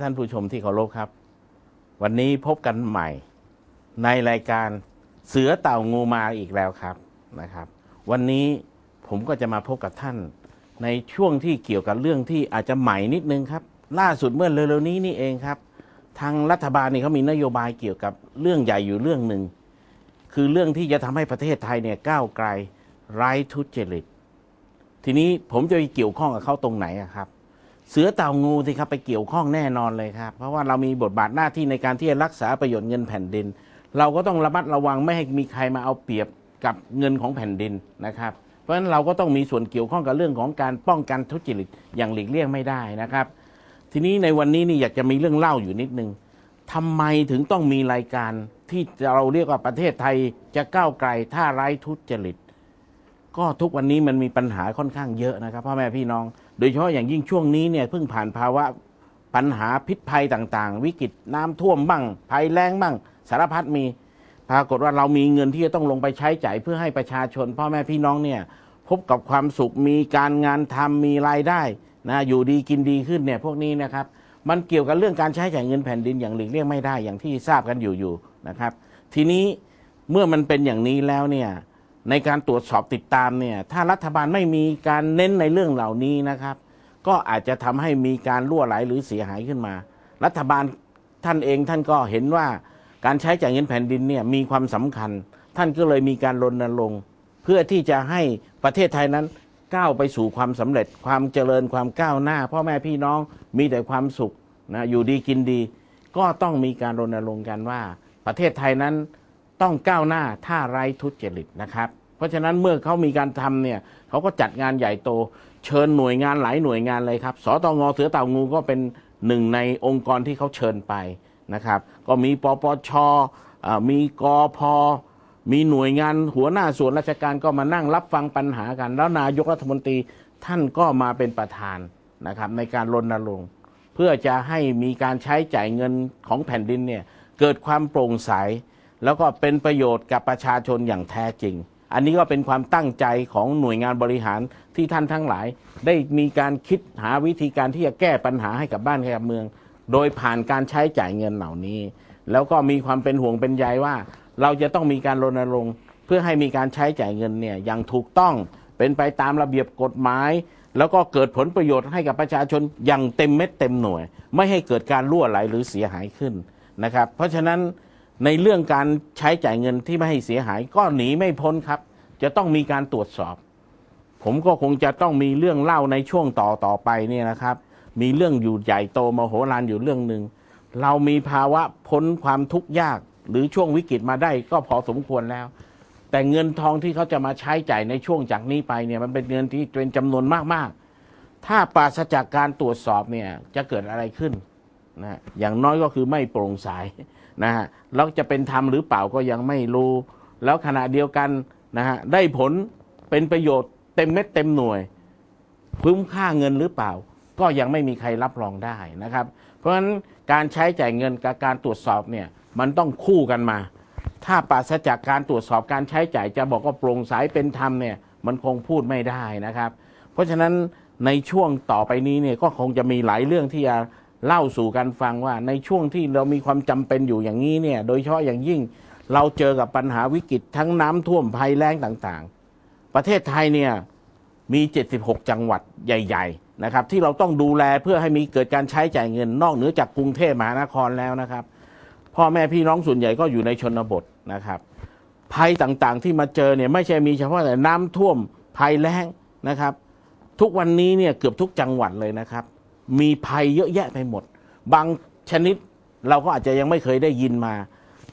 ท่านผู้ชมที่เคารพครับ วันนี้พบกันใหม่ ในรายการเสือเต่างูมาอีกแล้วครับนะครับ วันนี้ผมก็จะมาพบกับท่าน ในช่วงที่เกี่ยวกับเรื่องที่อาจจะใหม่นิดนึงครับ ล่าสุดเมื่อเร็วๆนี้นี่เองครับ ทางรัฐบาลนี่เขามีนโยบายเกี่ยวกับเรื่องใหญ่อยู่เรื่องหนึ่งคือเรื่องที่จะทำให้ประเทศไทยเนี่ยก้าวไกลไร้ทุจริต ทีนี้ผมจะไปเกี่ยวข้องกับเขาตรงไหนครับ เสือเต่างูสิครับไปเกี่ยวข้องแน่นอนเลยครับ เพราะว่าเรามีบทบาทหน้าที่ในการที่จะรักษาประโยชน์เงินแผ่นดิน เราก็ต้องระมัดระวังไม่ให้มีใครมาเอาเปรียบกับเงินของแผ่นดินนะครับ เพราะฉะนั้นเราก็ต้องมีส่วนเกี่ยวข้องกับเรื่องของการป้องกันทุจริตอย่างหลีกเลี่ยงไม่ได้นะครับ ทีนี้ในวันนี้นี่อยากจะมีเรื่องเล่าอยู่นิดนึงทำไมถึงต้องมีรายการที่เราเรียกว่าประเทศไทยจะก้าวไกลถ้าไร้ทุจริต ก็ทุกวันนี้มันมีปัญหาค่อนข้างเยอะนะครับพ่อแม่พี่น้อง โดยเฉพาะอย่างยิ่งช่วงนี้เนี่ยเพิ่งผ่านภาวะปัญหาพิษภัยต่างๆ วิกฤตน้ำท่วมบ้างภัยแล้งบ้าง สารพัดมี ปรากฏว่าเรามีเงินที่จะต้องลงไปใช้จ่ายเพื่อให้ประชาชน พ่อแม่พี่น้องเนี่ยพบกับความสุขมีการงานทำมีรายได้นะอยู่ดีกินดีขึ้นเนี่ยพวกนี้นะครับ มันเกี่ยวกับเรื่องการใช้จ่ายเงินแผ่นดินอย่างหลีกเลี่ยงไม่ได้อย่างที่ทราบกันอยู่อยู่นะครับ ทีนี้เมื่อมันเป็นอย่างนี้แล้วเนี่ย ในการตรวจสอบติดตามเนี่ยถ้ารัฐบาลไม่มีการเน้นในเรื่องเหล่านี้นะครับ ก็อาจจะทำให้มีการล่วไหลหรือเสียหายขึ้นมา รัฐบาลท่านเองท่านก็เห็นว่าการใช้จ่ายเงินแผ่นดินเนี่ยมีความสำคัญ ท่านก็เลยมีการรณรงค์เพื่อที่จะให้ประเทศไทยนั้นก้าวไปสู่ความสำเร็จความเจริญความก้าวหน้า พ่อแม่พี่น้องมีแต่ความสุขนะอยู่ดีกินดี ก็ต้องมีการรณรงค์กันว่า ประเทศไทยนั้นต้องก้าวหน้าถ้าไร้ทุจริตนะครับ เพราะฉะนั้นเมื่อเขามีการทำเนี่ยเขาก็จัดงานใหญ่โต เชิญหน่วยงานหลายหน่วยงานเลยครับสตงเสือเต่างูก็เป็นหนึ่งในองค์กรที่เขาเชิญไปนะครับ ก็มีปปชมีกอพมีหน่วยงานหัวหน้าส่วนราชการก็มานั่งรับฟังปัญหากัน แล้วนายกรัฐมนตรีท่านก็มาเป็นประธานนะครับในการรณรงค์เพื่อจะให้มีการใช้จ่ายเงินของแผ่นดินเนี่ยเกิดความโปร่งใส แล้วก็เป็นประโยชน์กับประชาชนอย่างแท้จริง อันนี้ก็เป็นความตั้งใจของหน่วยงานบริหารที่ท่านทั้งหลาย ได้มีการคิดหาวิธีการที่จะแก้ปัญหาให้กับบ้านให้กับเมือง โดยผ่านการใช้จ่ายเงินเหล่านี้ แล้วก็มีความเป็นห่วงเป็นใยว่า เราจะต้องมีการรณรงค์ เพื่อให้มีการใช้จ่ายเงินเนี่ยอย่างถูกต้องเป็นไปตามระเบียบกฎหมาย แล้วก็เกิดผลประโยชน์ให้กับประชาชนอย่างเต็มเม็ดเต็มหน่วย ไม่ให้เกิดการล่วไหลหรือเสียหายขึ้นนะครับ เพราะฉะนั้น ในเรื่องการใช้จ่ายเงินที่ไม่ให้เสียหายก็หนีไม่พ้นครับ จะต้องมีการตรวจสอบ ผมก็คงจะต้องมีเรื่องเล่าในช่วงต่อต่อไปเนี่ยนะครับ มีเรื่องอยู่ใหญ่โตมโหฬารอยู่เรื่องหนึ่งเรามีภาวะพ้นความทุกข์ยาก หรือช่วงวิกฤตมาได้ก็พอสมควรแล้ว แต่เงินทองที่เขาจะมาใช้จ่ายในช่วงจากนี้ไปเนี่ยมันเป็นเงินที่เป็นจำนวนมากๆ ถ้าปราศจากการตรวจสอบเนี่ยจะเกิดอะไรขึ้นนะฮะอย่างน้อยก็คือไม่โปร่งใส นะฮะแล้วจะเป็นธรรมหรือเปล่าก็ยังไม่รู้ แล้วขณะเดียวกันนะฮะได้ผลเป็นประโยชน์เต็มเม็ดเต็มหน่วยคุ้มค่าเงินหรือเปล่า ก็ยังไม่มีใครรับรองได้นะครับ เพราะฉะนั้นการใช้จ่ายเงินกับการตรวจสอบเนี่ยมันต้องคู่กันมา ถ้าปราศจากการตรวจสอบการใช้จ่ายจะบอกว่าโปร่งใสเป็นธรรมเนี่ยมันคงพูดไม่ได้นะครับ เพราะฉะนั้นในช่วงต่อไปนี้เนี่ยก็คงจะมีหลายเรื่องที่จะ เล่าสู่กันฟังว่าในช่วงที่เรามีความจำเป็นอยู่อย่างนี้เนี่ยโดยเฉพาะอย่างยิ่งเราเจอกับปัญหาวิกฤตทั้งน้ำท่วมภัยแล้งต่างๆ ประเทศไทยเนี่ยมี 76 จังหวัดใหญ่ ๆ นะครับ ที่เราต้องดูแลเพื่อให้มีเกิดการใช้จ่ายเงิน นอกเหนือจากกรุงเทพมหานครแล้วนะครับ พ่อแม่พี่น้องส่วนใหญ่ก็อยู่ในชนบทนะครับ ภัยต่างๆที่มาเจอเนี่ยไม่ใช่มีเฉพาะแต่น้ำท่วมภัยแล้งนะครับ ทุกวันนี้เนี่ยเกือบทุกจังหวัดเลยนะครับ มีภัยเยอะแยะไปหมด บางชนิดเราก็อาจจะยังไม่เคยได้ยินมา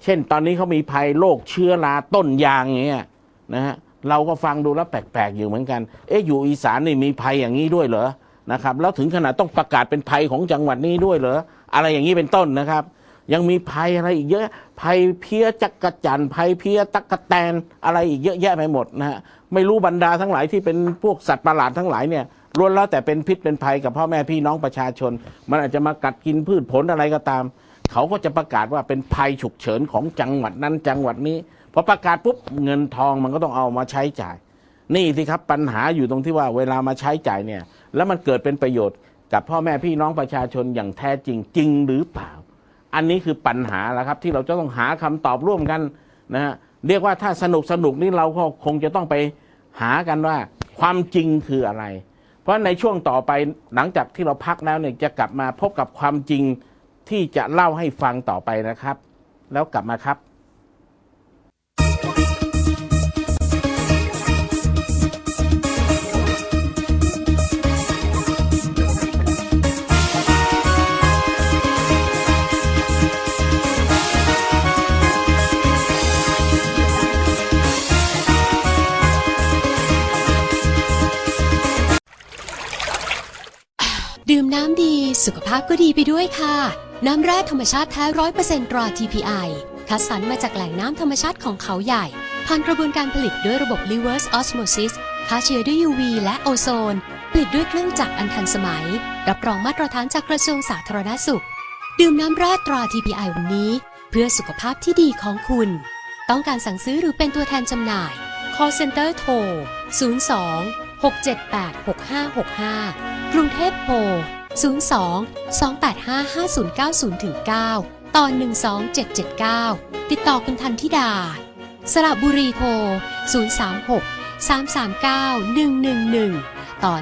เช่นตอนนี้เขามีภัยโรคเชื้อราต้นยางเงี้ยนะฮะเราก็ฟังดูแล้วแปลกๆอยู่เหมือนกัน เอ๊ะอยู่อีสานนี่มีภัยอย่างนี้ด้วยเหรอนะครับ แล้วถึงขนาดต้องประกาศเป็นภัยของจังหวัดนี้ด้วยเหรออะไรอย่างนี้เป็นต้นนะครับ ยังมีภัยอะไรอีกเยอะภัยเพี้ยจักระจันภัยเพี้ยตักกะแตนอะไรอีกเยอะแยะไปหมดนะฮะไม่รู้บรรดาทั้งหลายที่เป็นพวกสัตว์ประหลาดทั้งหลายเนี่ย ล้วนแล้วแต่เป็นพิษเป็นภัยกับพ่อแม่พี่น้องประชาชน มันอาจจะมากัดกินพืชผลอะไรก็ตาม เขาก็จะประกาศว่าเป็นภัยฉุกเฉินของจังหวัดนั้นจังหวัดนี้พอประกาศปุ๊บเงินทองมันก็ต้องเอามาใช้จ่าย นี่สิครับปัญหาอยู่ตรงที่ว่าเวลามาใช้จ่ายเนี่ย แล้วมันเกิดเป็นประโยชน์กับพ่อแม่พี่น้องประชาชนอย่างแท้จริงจริงหรือเปล่า อันนี้คือปัญหาแล้วครับที่เราจะต้องหาคำตอบร่วมกันนะฮะเรียกว่าถ้าสนุกสนุกนี่เราก็คงจะต้องไปหากันว่า ความจริงคืออะไร เพราะในช่วงต่อไปหลังจากที่เราพักแล้วเนี่ยจะกลับมาพบกับความจริงที่จะเล่าให้ฟังต่อไปนะครับ แล้วกลับมาครับ สุขภาพก็ดีไปด้วยค่ะ น้ำแร่ธรรมชาติแท้ร้อยเปอร์เซ็นต์ตรา TPI คัดสรรมาจากแหล่งน้ำธรรมชาติของเขาใหญ่ ผ่านกระบวนการผลิตด้วยระบบ reverse osmosis ฆ่าเชื้อด้วย UV และโอโซน ผลิตด้วยเครื่องจักรอันทันสมัย รับรองมาตรฐานจากกระทรวงสาธารณสุข ดื่มน้ำแร่ตรา TPI วันนี้ เพื่อสุขภาพที่ดีของคุณ ต้องการสั่งซื้อหรือเป็นตัวแทนจำหน่าย call center โทร 02 678 6565 กรุงเทพโทร 02 285 5090ถึง9ต่อ12779 ติดต่อคุณทันธิดา สระบุรีโทร 036 339 111 ต่อ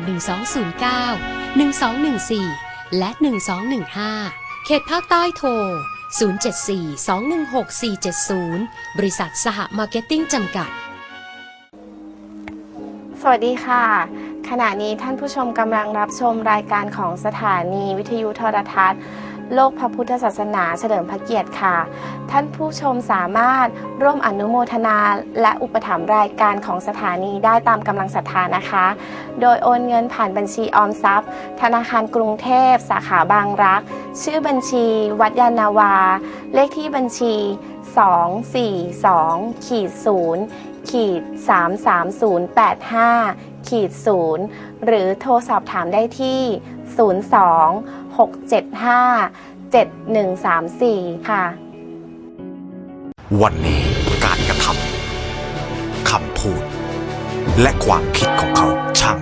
1209 1214 และ 1215 เขตภาคใต้โทร 074 216 470 บริษัทสหมาร์เก็ตติ้งจำกัด สวัสดีค่ะ ขณะนี้ท่านผู้ชมกำลังรับชมรายการของสถานีวิทยุโทรทัศน์ โลกพระพุทธศาสนาเฉลิมพระเกียรติค่ะ ท่านผู้ชมสามารถร่วมอนุโมทนาและอุปถัมภ์รายการของสถานีได้ตามกำลังศรัทธานะคะ โดยโอนเงินผ่านบัญชีออมทรัพย์ ธนาคารกรุงเทพ สาขาบางรัก ชื่อบัญชีวัดยานาวา เลขที่บัญชี 242ขีด0ขีด33085 ขีด0หรือโทรสอบถามได้ที่ 02 675 7134 ค่ะ วันนี้การกระทำคำพูด และความคิดของเขาช่าง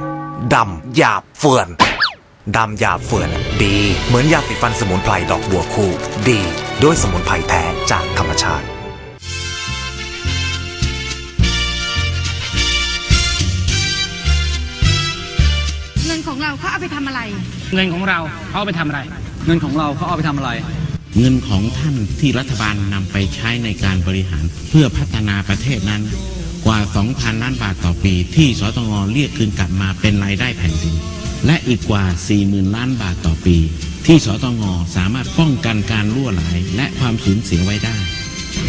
ดำหยาบเฟื่อนดำหยาบเฟื่อนดี เหมือนยาสีฟันสมุนไพรดอกบัวคู่ ดี ด้วยสมุนไพรแท้จากธรรมชาติ ไปทำอะไร เงินของเราเขาเอาไปทำอะไร เงินของเราเขาเอาไปทำอะไร เงินของท่านที่รัฐบาลนำไปใช้ในการบริหารเพื่อพัฒนาประเทศนั้นกว่า 2,000 ล้านบาทต่อปี ที่สตงเรียกคืนกลับมาเป็นรายได้แผ่นดิน และอีกกว่า 40,000 ล้านบาทต่อปี ที่สตงสามารถป้องกันการล่วไหลและความสูญเสียไว้ได้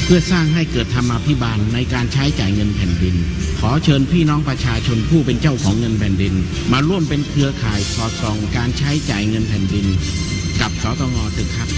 เพื่อสร้างให้เกิดธรรมาภิบาลในการใช้จ่ายเงินแผ่นดิน ขอเชิญพี่น้องประชาชนผู้เป็นเจ้าของเงินแผ่นดิน มาร่วมเป็นเครือข่ายสอดส่องการใช้จ่ายเงินแผ่นดิน กับสตงเถอะครับ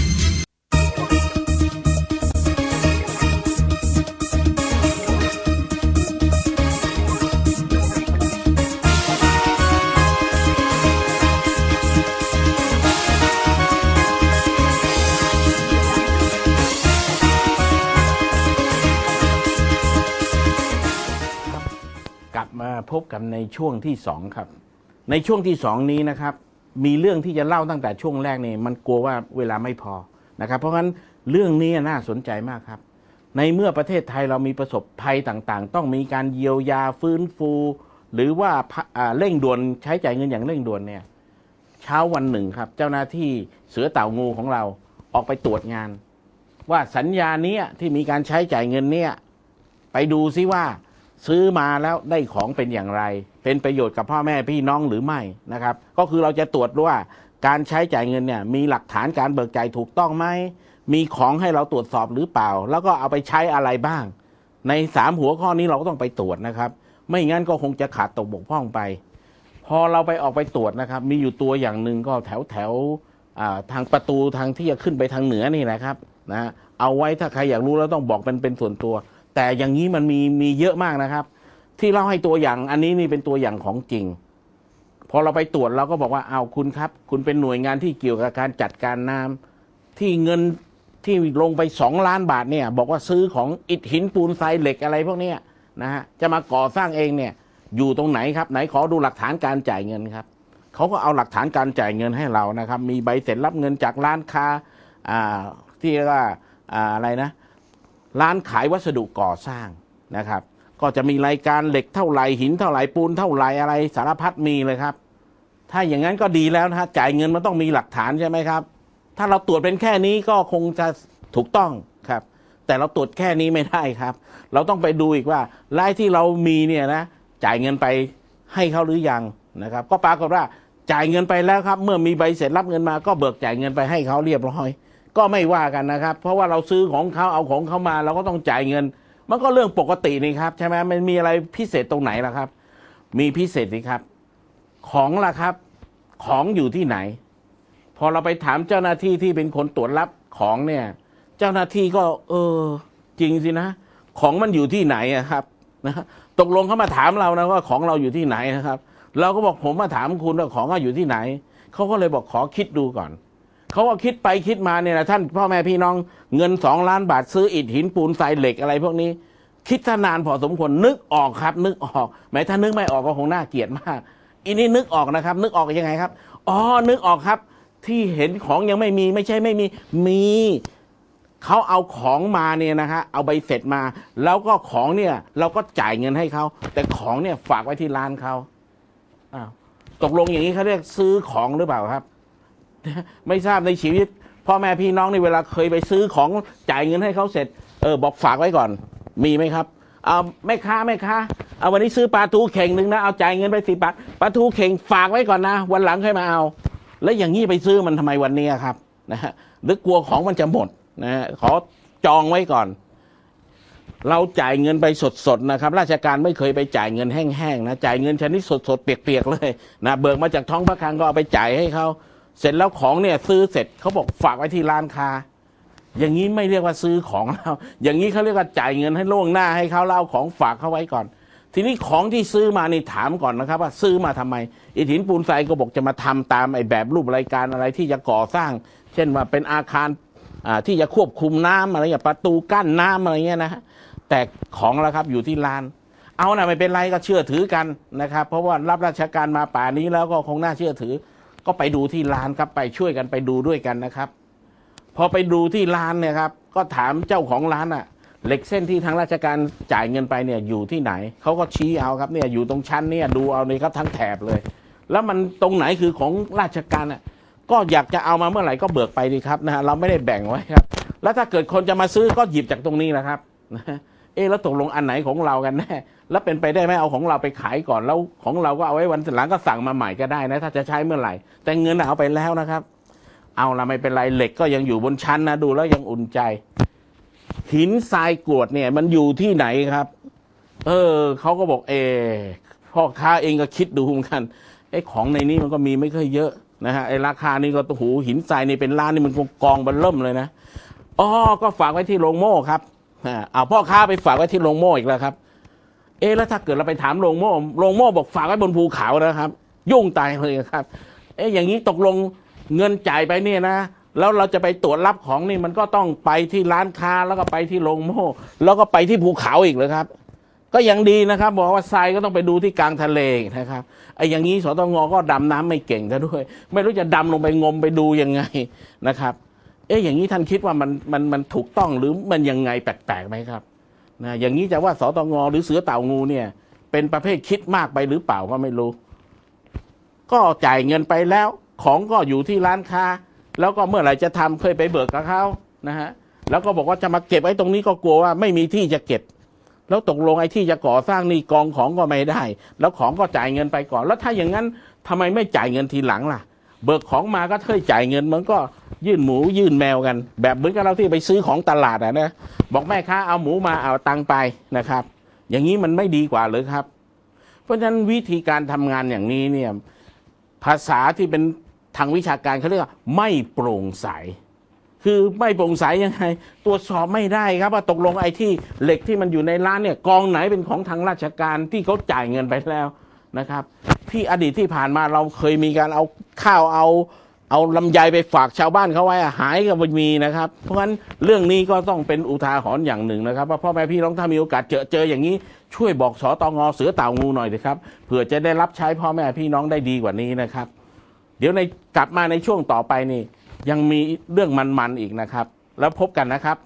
กันในช่วงที่สองครับ ในช่วงที่สองนี้นะครับ มีเรื่องที่จะเล่าตั้งแต่ช่วงแรกนี่มันกลัวว่าเวลาไม่พอนะครับ เพราะงั้นเรื่องนี้น่าสนใจมากครับ ในเมื่อประเทศไทยเรามีประสบภัยต่างๆ ต้องมีการเยียวยาฟื้นฟู หรือว่าเร่งด่วนใช้จ่ายเงินอย่างเร่งด่วนเนี่ยเช้าวันหนึ่งครับ เจ้าหน้าที่เสือเต่างูของเราออกไปตรวจงาน ว่าสัญญาเนี้ยที่มีการใช้จ่ายเงินเนี่ยไปดูซิว่า ซื้อมาแล้วได้ของเป็นอย่างไร เป็นประโยชน์กับพ่อแม่พี่น้องหรือไม่นะครับ ก็คือเราจะตรวจดูว่าการใช้จ่ายเงินเนี่ยมีหลักฐานการเบิกจ่ายถูกต้องไหมมีของให้เราตรวจสอบหรือเปล่า แล้วก็เอาไปใช้อะไรบ้าง ในสามหัวข้อนี้เราก็ต้องไปตรวจนะครับ ไม่งั้นก็คงจะขาดตกบกพร่องไป พอเราไปออกไปตรวจนะครับ มีอยู่ตัวอย่างหนึ่งก็แถวแถวทางประตูทางที่จะขึ้นไปทางเหนือนี่แหละครับนะเอาไว้ถ้าใครอยากรู้แล้วต้องบอกเป็นเป็นส่วนตัว แต่อย่างนี้มันมีมีเยอะมากนะครับ ที่เล่าให้ตัวอย่างอันนี้นี่เป็นตัวอย่างของจริง พอเราไปตรวจเราก็บอกว่าเอาคุณครับ คุณเป็นหน่วยงานที่เกี่ยวกับการจัดการน้ำที่เงินที่ลงไปสองล้านบาทเนี่ย บอกว่าซื้อของอิฐหินปูนทรายเหล็กอะไรพวกนี้นะฮะจะมาก่อสร้างเองเนี่ย อยู่ตรงไหนครับ ไหนขอดูหลักฐานการจ่ายเงินครับเขาก็เอาหลักฐานการจ่ายเงินให้เรานะครับ มีใบเสร็จรับเงินจากร้านค้าอ่าที่เรียกว่าอ่าอะไรนะ ร้านขายวัสดุก่อสร้างนะครับ ก็จะมีรายการเหล็กเท่าไหร่หินเท่าไหร่ปูนเท่าไหร่อะไรสารพัดมีเลยครับ ถ้าอย่างนั้นก็ดีแล้วนะฮะจ่ายเงินมันต้องมีหลักฐานใช่ไหมครับ ถ้าเราตรวจเป็นแค่นี้ก็คงจะถูกต้องครับ แต่เราตรวจแค่นี้ไม่ได้ครับ เราต้องไปดูอีกว่ารายที่เรามีเนี่ยนะจ่ายเงินไปให้เขาหรือยังนะครับ ก็ปรากฏว่าจ่ายเงินไปแล้วครับ เมื่อมีใบเสร็จรับเงินมาก็เบิกจ่ายเงินไปให้เขาเรียบร้อย ก็ไม่ว่ากันนะครับ เพราะว่าเราซื้อของเขาเอาของเขามาเราก็ต้องจ่ายเงิน มันก็เรื่องปกตินี่ครับใช่ไหมมันมีอะไรพิเศษตรงไหนล่ะครับ มีพิเศษสิครับ ของล่ะครับ ของอยู่ที่ไหน พอเราไปถามเจ้าหน้าที่ที่เป็นคนตรวจรับของเนี่ย เจ้าหน้าที่ก็ เออ จริงสินะ ของมันอยู่ที่ไหนอะครับนะตกลงเขามาถามเรานะว่าของเราอยู่ที่ไหนนะครับ เราก็บอกผมมาถามคุณว่าของเราอยู่ที่ไหนเขาก็เลยบอกขอคิดดูก่อน เขาก็คิดไปคิดมาเนี่ยนะท่านพ่อแม่พี่น้องเงินสองล้านบาทซื้ออิฐหินปูนทรายเหล็กอะไรพวกนี้ คิดนานพอสมควรนึกออกครับ นึกออกแม้ถ้านึกไม่ออกก็คงน่าเกลียดมากอันนี้นึกออกนะครับ นึกออกยังไงครับอ๋อนึกออกครับ ที่เห็นของยังไม่มีไม่ใช่ไม่มีมีเขาเอาของมาเนี่ยนะฮะเอาใบเสร็จมา แล้วก็ของเนี่ย เราก็จ่ายเงินให้เขาแต่ของเนี่ยฝากไว้ที่ร้านเขาอ้าวตกลงอย่างนี้เขาเรียกซื้อของหรือเปล่าครับ ไม่ทราบในชีวิตพ่อแม่พี่น้องในเวลาเคยไปซื้อของจ่ายเงินให้เขาเสร็จ เออ บอกฝากไว้ก่อน มีไหมครับเอาแม่ค้าแม่ค้าเอาวันนี้ซื้อปลาทูเข่งหนึ่งนะเอาจ่ายเงินไปสิบบาทปลาทูเข่งฝากไว้ก่อนนะ วันหลังค่อยมาเอา แล้วอย่างนี้ไปซื้อมันทำไมวันนี้ครับนะฮะหรือกลัวของมันจะหมดนะฮะขอจองไว้ก่อน เราจ่ายเงินไปสดๆนะครับ ราชการไม่เคยไปจ่ายเงินแห้งๆนะจ่ายเงินชนิดสดๆเปียกๆเลยนะเบิกมาจากท้องพระคลังก็เอาไปจ่ายให้เขา เสร็จแล้วของเนี่ยซื้อเสร็จเขาบอกฝากไว้ที่ร้านค้า อย่างนี้ไม่เรียกว่าซื้อของแล้วอย่างนี้เขาเรียกว่าจ่ายเงินให้ล่วงหน้าให้เขาแล้วเอาของฝากเขาไว้ก่อน ทีนี้ของที่ซื้อมานี่ถามก่อนนะครับ ว่าซื้อมาทำไมอิฐหินปูนทรายก็บอกจะมาทำตามไอ้แบบรูปรายการอะไรที่จะก่อสร้าง เช่นว่าเป็นอาคารที่จะควบคุมน้ำอะไรอย่างประตูกั้นน้ำอะไรเงี้ยนะฮะแต่ของแล้วครับอยู่ที่ร้าน เอานะไม่เป็นไรก็เชื่อถือกันนะครับ เพราะว่ารับราชการมาป่านี้แล้วก็คงน่าเชื่อถือ ก็ไปดูที่ร้านครับไปช่วยกันไปดูด้วยกันนะครับ พอไปดูที่ร้านเนี่ยครับ ก็ถามเจ้าของร้านอะเหล็กเส้นที่ทางราชการจ่ายเงินไปเนี่ยอยู่ที่ไหนเขาก็ชี้เอาครับเนี่ยอยู่ตรงชั้นเนี่ยดูเอาเลยครับทั้งแถบเลย แล้วมันตรงไหนคือของราชการอะก็อยากจะเอามาเมื่อไหร่ก็เบิกไปดีครับนะฮะเราไม่ได้แบ่งไว้ครับ แล้วถ้าเกิดคนจะมาซื้อก็หยิบจากตรงนี้แหละครับนะ เอ๊ะแล้วตกลงอันไหนของเรากันแน่แล้วเป็นไปได้ไหมเอาของเราไปขายก่อนแล้วของเราก็เอาไว้วันหลังก็สั่งมาใหม่ก็ได้นะ ถ้าจะใช้เมื่อไหร่ แต่เงินเอาไปแล้วนะครับ เอาละไม่เป็นไรเหล็กก็ยังอยู่บนชั้นนะดูแล้วยังอุ่นใจ หินทรายกรวดเนี่ย มันอยู่ที่ไหนครับ เออเขาก็บอกเออพ่อค้าเองก็คิดดูเหมือนกันไอ้ของในนี้มันก็มีไม่ค่อยเยอะนะฮะไอ้ราคานี่ก็โอ้โหหินทรายนี่เป็นล้านนี่มันกองบันเริ่มเลยนะอ๋อก็ฝากไว้ที่โรงโม่ครับ เอาพ่อค้าไปฝากไว้ที่โรงโม่อีกแล้วครับ เอ๊ะแล้วถ้าเกิดเราไปถามโรงโม่โรงโม่บอกฝากไว้บนภูเขานะครับ ยุ่งตายเลยครับ เอ๊ะอย่างนี้ตกลงเงินจ่ายไปเนี่ยนะแล้วเราจะไปตรวจรับของนี่มันก็ต้องไปที่ร้านค้าแล้วก็ไปที่โรงโม่แล้วก็ไปที่ภูเขาอีกเลยครับ ก็ยังดีนะครับ บอกว่าทรายก็ต้องไปดูที่กลางทะเลนะครับไอ้อย่างนี้สตงก็ดำน้ำไม่เก่งซะด้วย ไม่รู้จะดำลงไปงมไปดูยังไงนะครับ เอ๊ะอย่างนี้ท่านคิดว่ามันมันมันถูกต้องหรือมันยังไงแปลกๆไหมครับนะอย่างนี้จะว่าสตงหรือเสือเต่างูเนี่ย เป็นประเภทคิดมากไปหรือเปล่าก็ไม่รู้ ก็จ่ายเงินไปแล้ว ของก็อยู่ที่ร้านค้า แล้วก็เมื่อไหร่จะทำเคยไปเบิกกับเขานะฮะแล้วก็บอกว่าจะมาเก็บไว้ตรงนี้ก็กลัวว่าไม่มีที่จะเก็บ แล้วตกลงไอ้ที่จะก่อสร้างนี่กองของก็ไม่ได้ แล้วของก็จ่ายเงินไปก่อน แล้วถ้าอย่างนั้นทำไมไม่จ่ายเงินทีหลังล่ะ เบิกของมาก็เท่ยจ่ายเงินมันก็ยื่นหมูยื่นแมวกัน แบบเหมือนกับเราที่ไปซื้อของตลาดอะนะบอกแม่ค้าเอาหมูมาเอาตังไปนะครับ อย่างนี้มันไม่ดีกว่าหรือครับ เพราะฉะนั้นวิธีการทำงานอย่างนี้เนี่ยภาษาที่เป็นทางวิชาการเขาเรียกว่าไม่โปร่งใส คือไม่โปร่งใสยังไง ตรวจสอบไม่ได้ครับว่าตกลงไอ้ที่เหล็กที่มันอยู่ในร้านเนี่ยกองไหนเป็นของทางราชการที่เขาจ่ายเงินไปแล้วนะครับ ที่อดีตที่ผ่านมาเราเคยมีการเอาข้าวเอา เอาลำไยไปฝากชาวบ้านเขาไว้หายก็ไม่มีนะครับ เพราะฉะนั้นเรื่องนี้ก็ต้องเป็นอุทาหรณ์อย่างหนึ่งนะครับว่าพ่อแม่พี่น้องถ้ามีโอกาสเจอเจออย่างนี้ช่วยบอกสอตองอเสือเต่างูหน่อยเถอะครับเผื่อจะได้รับใช้พ่อแม่พี่น้องได้ดีกว่านี้นะครับ เดี๋ยวในกลับมาในช่วงต่อไปนี่ ยังมีเรื่องมันๆอีกนะครับ แล้วพบกันนะครับ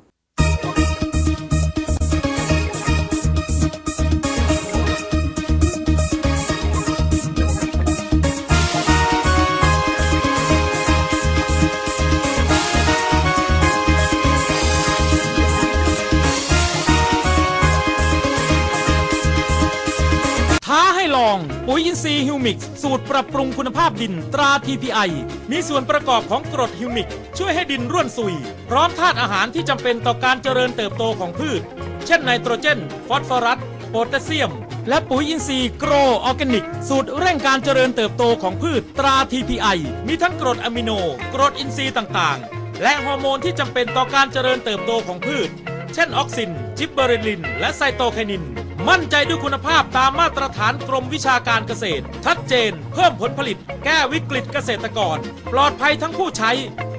อง ปุ๋ยอินทรีย์ฮิวมิกสูตรปรับปรุงคุณภาพดินตรา TPI มีส่วนประกอบของกรดฮิวมิกช่วยให้ดินร่วนซุย พร้อมธาตุอาหารที่จำเป็นต่อการเจริญเติบโตของพืช เช่นไนโตรเจน ฟอสฟอรัส โพแทสเซียม และปุ๋ยอินทรีย์โกรออร์แกนิก สูตรเร่งการเจริญเติบโตของพืชตรา TPI มีทั้งกรดอะมิโน กรดอินทรีย์ต่างๆ และฮอร์โมนที่จำเป็นต่อการเจริญเติบโตของพืช เช่นออกซิน จิบเบอเรลิน และไซโตไคนิน มั่นใจด้วยคุณภาพตามมาตรฐานกรมวิชาการเกษตร ชัดเจน เพิ่มผลผลิต แก้วิกฤตเกษตรกร ปลอดภัยทั้งผู้ใช้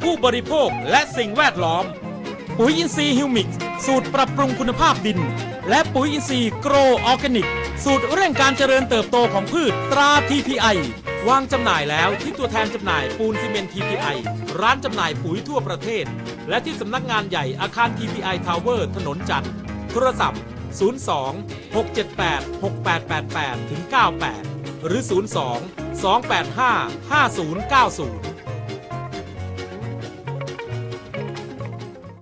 ผู้บริโภคและสิ่งแวดล้อม ปุ๋ยอินทรีย์ฮิวมิกสูตรปรับปรุงคุณภาพดิน และปุ๋ยอินทรีย์โกรออร์แกนิก สูตรเร่งการเจริญเติบโตของพืชตรา TPI วางจำหน่ายแล้วที่ตัวแทนจำหน่ายปูนซีเมนต์ TPI ร้านจำหน่ายปุ๋ยทั่วประเทศ และที่สำนักงานใหญ่อาคาร TPI Tower ถนนจันทร์โทรศัพท์ 02 678 6888ถึง98 หรือ 02 285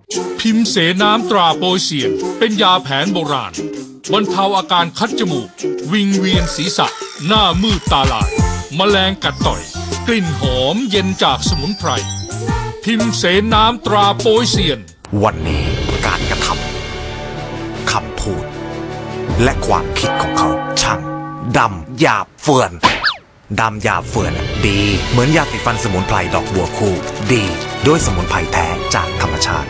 5090 พิมพ์เสน้ำตราโปยเซียน เป็นยาแผนโบราณบรรเทาอาการคัดจมูก วิงเวียนศีรษะ หน้ามืดตาลาย แมลงกัดต่อย กลิ่นหอมเย็นจากสมุนไพร พิมพ์เสน้ำตราโปยเซียน วันนี้ และความคิดของเขาช่างดำหยาบเฟื่อนดำหยาบเฟื่อนดี เหมือนยาสีฟันสมุนไพรดอกบัวคู่ ดี ด้วยสมุนไพรแท้จากธรรมชาติ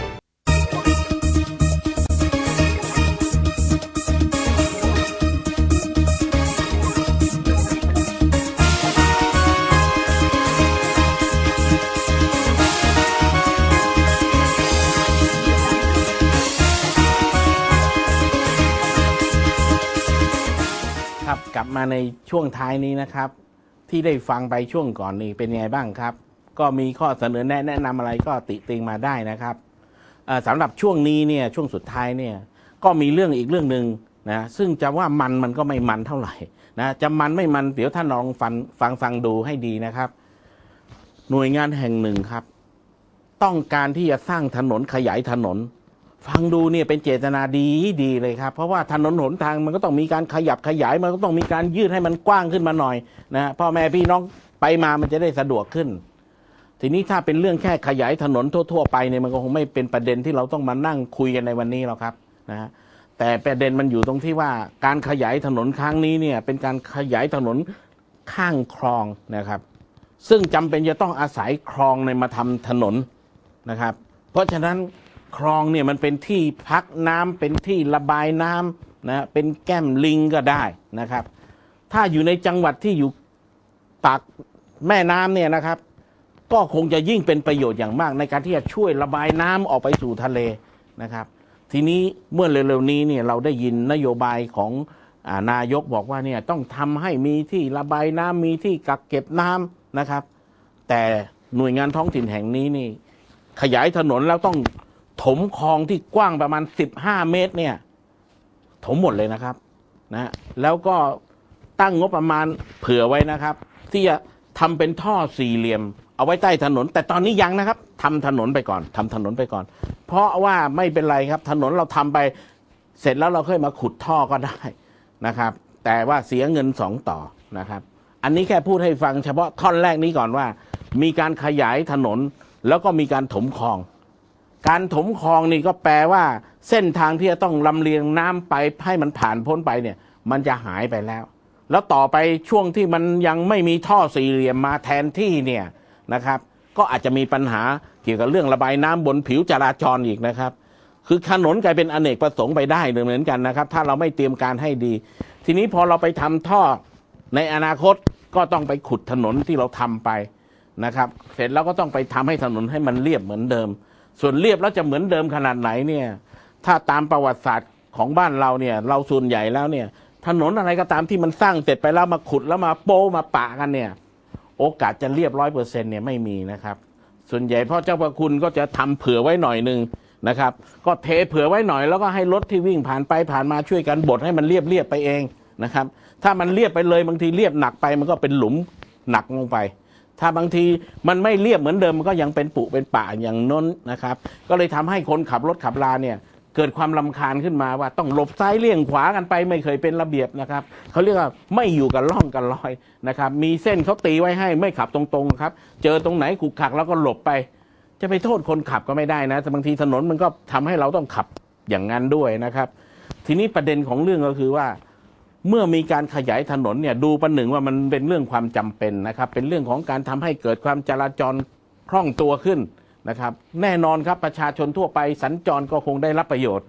มาในช่วงท้ายนี้นะครับ ที่ได้ฟังไปช่วงก่อนนี้เป็นยังไงบ้างครับ ก็มีข้อเสนอแนะแนะนำอะไรก็ติติงมาได้นะครับเอ่อสำหรับช่วงนี้เนี่ยช่วงสุดท้ายเนี่ยก็มีเรื่องอีกเรื่องหนึ่งนะซึ่งจะว่ามันมันก็ไม่มันเท่าไหร่นะจะมันไม่มันเดี๋ยวท่านลองฟังฟังฟังดูให้ดีนะครับ หน่วยงานแห่งหนึ่งครับ ต้องการที่จะสร้างถนนขยายถนน ฟังดูเนี่ยเป็นเจตนาดีดีเลยครับ เพราะว่าถนนหนทางมันก็ต้องมีการขยับขยาย มันก็ต้องมีการยืดให้มันกว้างขึ้นมาหน่อยนะพ่อแม่พี่น้องไปมามันจะได้สะดวกขึ้น ทีนี้ถ้าเป็นเรื่องแค่ขยายถนนทั่ว ๆ ไปเนี่ยมันก็คงไม่เป็นประเด็นที่เราต้องมานั่งคุยกันในวันนี้หรอกครับนะฮะแต่ประเด็นมันอยู่ตรงที่ว่าการขยายถนนครั้งนี้เนี่ยเป็นการขยายถนนข้างคลองนะครับ ซึ่งจำเป็นจะต้องอาศัยคลองในมาทำถนนนะครับ เพราะฉะนั้น คลองเนี่ยมันเป็นที่พักน้ำเป็นที่ระบายน้ำนะเป็นแก้มลิงก็ได้นะครับ ถ้าอยู่ในจังหวัดที่อยู่ปากแม่น้ำเนี่ยนะครับ ก็คงจะยิ่งเป็นประโยชน์อย่างมาก ในการที่จะช่วยระบายน้ำออกไปสู่ทะเลนะครับ ทีนี้เมื่อเร็วๆนี้เนี่ยเราได้ยินนโยบายของอานายกบอกว่าเนี่ยต้องทำให้มีที่ระบายน้ำมีที่กักเก็บน้ำนะครับ แต่หน่วยงานท้องถิ่นแห่งนี้นี่ ขยายถนนแล้วต้อง ถมคลองที่กว้างประมาณ 15 เมตรเนี่ย ถมหมดเลยนะครับนะแล้วก็ตั้งงบประมาณเผื่อไว้นะครับ ที่จะทำเป็นท่อสี่เหลี่ยม เอาไว้ใต้ถนน แต่ตอนนี้ยังนะครับทำถนนไปก่อนทำถนนไปก่อน เพราะว่าไม่เป็นไรครับ ถนนเราทำไปเสร็จแล้วเราค่อยมาขุดท่อก็ได้นะครับ แต่ว่าเสียเงินสองต่อนะครับ อันนี้แค่พูดให้ฟังเฉพาะท่อนแรกนี้ก่อนว่า มีการขยายถนนแล้วก็มีการถมคลอง การถมคลองนี่ก็แปลว่า เส้นทางที่จะต้องลำเลียงน้ำไปให้มันผ่านพ้นไปเนี่ย มันจะหายไปแล้ว แล้วต่อไปช่วงที่มันยังไม่มีท่อสี่เหลี่ยมมาแทนที่เนี่ยนะครับ ก็อาจจะมีปัญหาเกี่ยวกับเรื่องระบายน้ำบนผิวจราจรอีกนะครับ คือถนนกลายเป็นอเนกประสงค์ไปได้เหมือนกันนะครับ ถ้าเราไม่เตรียมการให้ดี ทีนี้พอเราไปทำท่อในอนาคตก็ต้องไปขุดถนนที่เราทำไปนะครับ เสร็จแล้วก็ต้องไปทำให้ถนนให้มันเรียบเหมือนเดิม ส่วนเรียบแล้วจะเหมือนเดิมขนาดไหนเนี่ย ถ้าตามประวัติศาสตร์ของบ้านเราเนี่ย เราส่วนใหญ่แล้วเนี่ย ถนนอะไรก็ตามที่มันสร้างเสร็จไปแล้วมาขุดแล้วมาโป้มาปะกันเนี่ย โอกาสจะเรียบร้อยเปอร์เซ็นต์เนี่ยไม่มีนะครับ ส่วนใหญ่พ่อเจ้าประคุณก็จะทำเผื่อไว้หน่อยหนึ่งนะครับ ก็เทเผื่อไว้หน่อยแล้วก็ให้รถที่วิ่งผ่านไปผ่านมาช่วยกันบดให้มันเรียบเรียบไปเองนะครับ ถ้ามันเรียบไปเลยบางทีเรียบหนักไปมันก็เป็นหลุมหนักลงไป ถ้าบางทีมันไม่เรียบเหมือนเดิมมันก็ยังเป็นปุเป็นป่าอย่างน้นนะครับ ก็เลยทำให้คนขับรถขับลาเนี่ยเกิดความลำคาญขึ้นมาว่าต้องหลบซ้ายเลี่ยงขวากันไปไม่เคยเป็นระเบียบนะครับเขาเรียกว่าไม่อยู่กับร่องกับรอยนะครับมีเส้นเขาตีไว้ให้ไม่ขับตรงๆครับเจอตรงไหนขุกขักแล้วก็หลบไป จะไปโทษคนขับก็ไม่ได้นะแต่บางทีถนนมันก็ทำให้เราต้องขับอย่างนั้นด้วยนะครับ ทีนี้ประเด็นของเรื่องก็คือว่า เมื่อมีการขยายถนนเนี่ยดูประหนึ่งว่ามันเป็นเรื่องความจำเป็นนะครับ เป็นเรื่องของการทำให้เกิดความจราจรคล่องตัวขึ้นนะครับ แน่นอนครับประชาชนทั่วไปสัญจรก็คงได้รับประโยชน์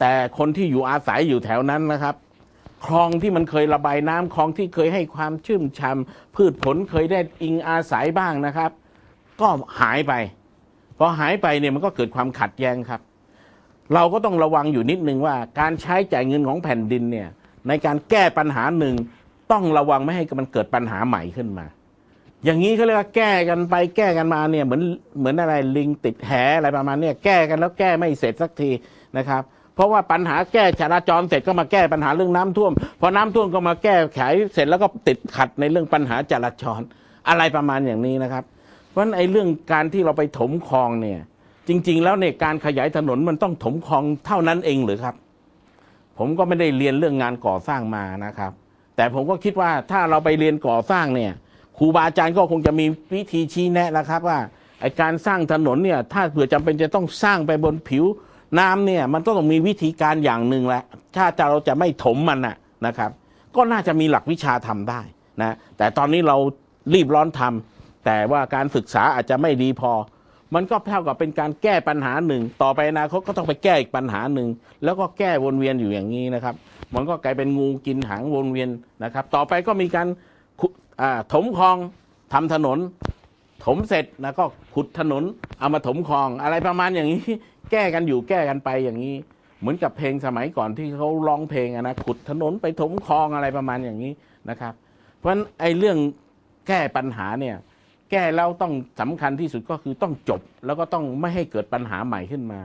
แต่คนที่อยู่อาศัยอยู่แถวนั้นนะครับคลองที่มันเคยระบายน้ำคลองที่เคยให้ความชื่นชำพืชผลเคยได้อิงอาศัยบ้างนะครับ ก็หายไปพอหายไปเนี่ยมันก็เกิดความขัดแย้งครับ เราก็ต้องระวังอยู่นิดนึงว่า การใช้จ่ายเงินของแผ่นดินเนี่ย ในการแก้ปัญหาหนึ่งต้องระวังไม่ให้มันเกิดปัญหาใหม่ขึ้นมา อย่างนี้เขาเรียกว่าแก้กันไปแก้กันมาเนี่ยเหมือนเหมือนอะไรลิงติดแหอะไรประมาณเนี้ยแก้กันแล้วแก้ไม่เสร็จสักทีนะครับ เพราะว่าปัญหาแก้จราจรเสร็จก็มาแก้ปัญหาเรื่องน้ำท่วมพอน้ำท่วมก็มาแก้ไขเสร็จแล้วก็ติดขัดในเรื่องปัญหาจราจรอะไรประมาณอย่างนี้นะครับ เพราะฉะนั้นไอ้เรื่องการที่เราไปถมคลองเนี่ยจริง ๆ แล้วเนี่ยการขยายถนนมันต้องถมคลองเท่านั้นเองหรือครับ ผมก็ไม่ได้เรียนเรื่องงานก่อสร้างมานะครับ แต่ผมก็คิดว่าถ้าเราไปเรียนก่อสร้างเนี่ยครูบาอาจารย์ก็คงจะมีวิธีชี้แนะแล้วครับ ว่าไอการสร้างถนนเนี่ยถ้าเผื่อจำเป็นจะต้องสร้างไปบนผิวน้ำเนี่ยมันต้องมีวิธีการอย่างหนึ่งแหละถ้าจะเราจะไม่ถมมันนะนะครับ ก็น่าจะมีหลักวิชาทำได้นะแต่ตอนนี้เรารีบร้อนทำแต่ว่าการศึกษาอาจจะไม่ดีพอ มันก็เท่ากับเป็นการแก้ปัญหาหนึ่ง ต่อไปอนาคตก็ต้องไปแก้อีกปัญหาหนึ่ง แล้วก็แก้วนเวียนอยู่อย่างนี้นะครับ มันก็กลายเป็นงูกินหางวนเวียนนะครับ ต่อไปก็มีการถมคลองทำถนน ถมเสร็จแล้วก็ขุดถนนเอามาถมคลอง อะไรประมาณอย่างนี้ แก้กันอยู่แก้กันไปอย่างนี้ เหมือนกับเพลงสมัยก่อนที่เขาร้องเพลงนะขุดถนนไปถมคลองอะไรประมาณอย่างนี้นะครับ เพราะฉะนั้นไอ้เรื่องแก้ปัญหาเนี่ย แก้แล้วต้องสำคัญที่สุดก็คือต้องจบแล้วก็ต้องไม่ให้เกิดปัญหาใหม่ขึ้นมา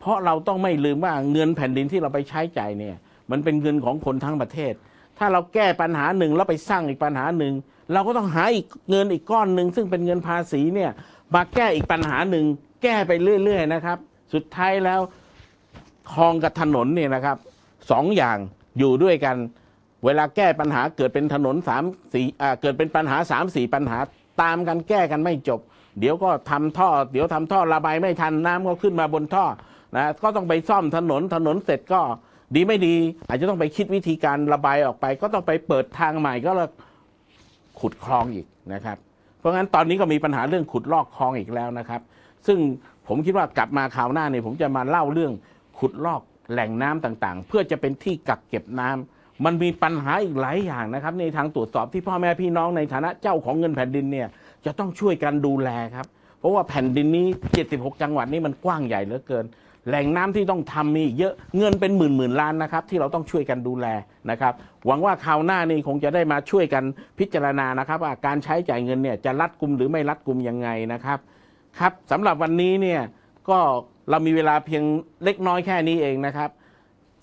เพราะเราต้องไม่ลืมว่าเงินแผ่นดินที่เราไปใช้จ่ายเนี่ย มันเป็นเงินของคนทั้งประเทศ ถ้าเราแก้ปัญหาหนึ่งแล้วไปสร้างอีกปัญหาหนึ่งเราก็ต้องหาอีกเงินอีกก้อนหนึ่งซึ่งเป็นเงินภาษีเนี่ยมาแก้อีกปัญหาหนึ่งแก้ไปเรื่อย ๆ นะครับ สุดท้ายแล้วคลองกับถนนเนี่ยนะครับสองอย่างอยู่ด้วยกัน เวลาแก้ปัญหาเกิดเป็นถนนสามสี่เกิดเป็นปัญหาสามสี่ปัญหา ตามกันแก้กันไม่จบ เดี๋ยวก็ทำท่อ เดี๋ยวทำท่อระบายไม่ทันน้ำก็ขึ้นมาบนท่อนะก็ต้องไปซ่อมถนนถนนเสร็จก็ดีไม่ดี อาจจะต้องไปคิดวิธีการระบายออกไป ก็ต้องไปเปิดทางใหม่ก็เลยขุดคลองอีกนะครับ เพราะงั้นตอนนี้ก็มีปัญหาเรื่องขุดลอกคลองอีกแล้วนะครับ ซึ่งผมคิดว่ากลับมาคราวหน้าเนี่ยผมจะมาเล่าเรื่องขุดลอกแหล่งน้ำต่างๆ เพื่อจะเป็นที่กักเก็บน้ำ มันมีปัญหาอีกหลายอย่างนะครับ ในทางตรวจสอบที่พ่อแม่พี่น้องในฐานะเจ้าของเงินแผ่นดินเนี่ยจะต้องช่วยกันดูแลครับ เพราะว่าแผ่นดินนี้ 76 จังหวัดนี่มันกว้างใหญ่เหลือเกิน แหล่งน้ำที่ต้องทำมีเยอะเงินเป็นหมื่นหมื่นล้านนะครับ ที่เราต้องช่วยกันดูแลนะครับ หวังว่าคราวหน้านี่คงจะได้มาช่วยกันพิจารณานะครับว่าการใช้จ่ายเงินเนี่ยจะรัดกุมหรือไม่รัดกุมยังไงนะครับครับสำหรับวันนี้เนี่ยก็เรามีเวลาเพียงเล็กน้อยแค่นี้เองนะครับ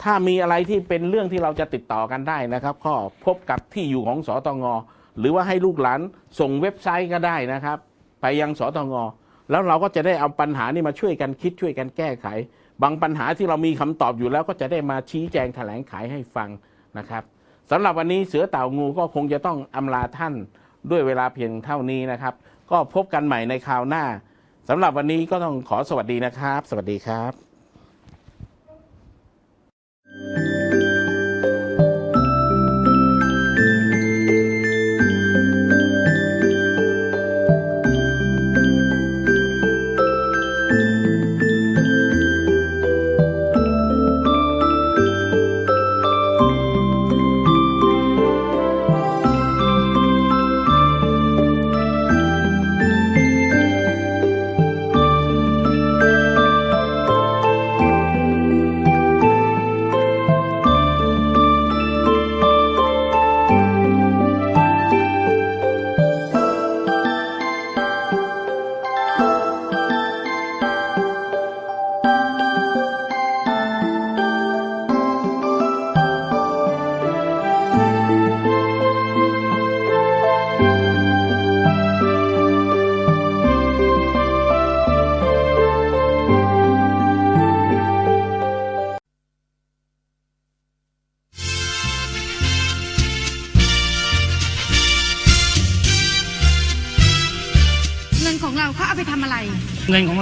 ถ้ามีอะไรที่เป็นเรื่องที่เราจะติดต่อกันได้นะครับก็พบกับที่อยู่ของสตงหรือว่าให้ลูกหลานส่งเว็บไซต์ก็ได้นะครับ ไปยังสตงแล้วเราก็จะได้เอาปัญหานี้มาช่วยกันคิดช่วยกันแก้ไข บางปัญหาที่เรามีคำตอบอยู่แล้วก็จะได้มาชี้แจงแถลงไขให้ฟังนะครับสำหรับวันนี้เสือเต่างูก็คงจะต้องอำลาท่านด้วยเวลาเพียงเท่านี้นะครับ ก็พบกันใหม่ในคราวหน้าสำหรับวันนี้ก็ต้องขอสวัสดีนะครับ สวัสดีครับ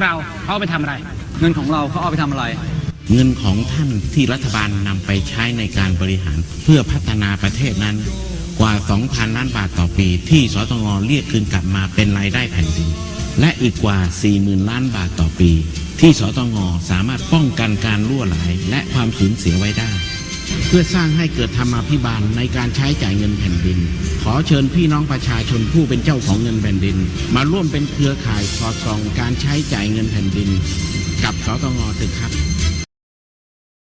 เของเราเขาเอาไปทำอะไร เงินของเราเขาเอาไปทำอะไร เงินของท่านที่รัฐบาลนำไปใช้ในการบริหารเพื่อพัฒนาประเทศนั้น กว่า 2,000 ล้านบาทต่อปี ที่สตงเรียกคืนกลับมาเป็นรายได้แผ่นดิน และอีกกว่า 40,000 ล้านบาทต่อปี ที่สตงสามารถป้องกันการล่วไหลและความสูญเสียไว้ได้ เพื่อสร้างให้เกิดธรรมาภิบาลในการใช้จ่ายเงินแผ่นดิน ขอเชิญพี่น้องประชาชนผู้เป็นเจ้าของเงินแผ่นดิน มาร่วมเป็นเครือข่ายสอดส่องการใช้จ่ายเงินแผ่นดิน กับสตงเถอะครับ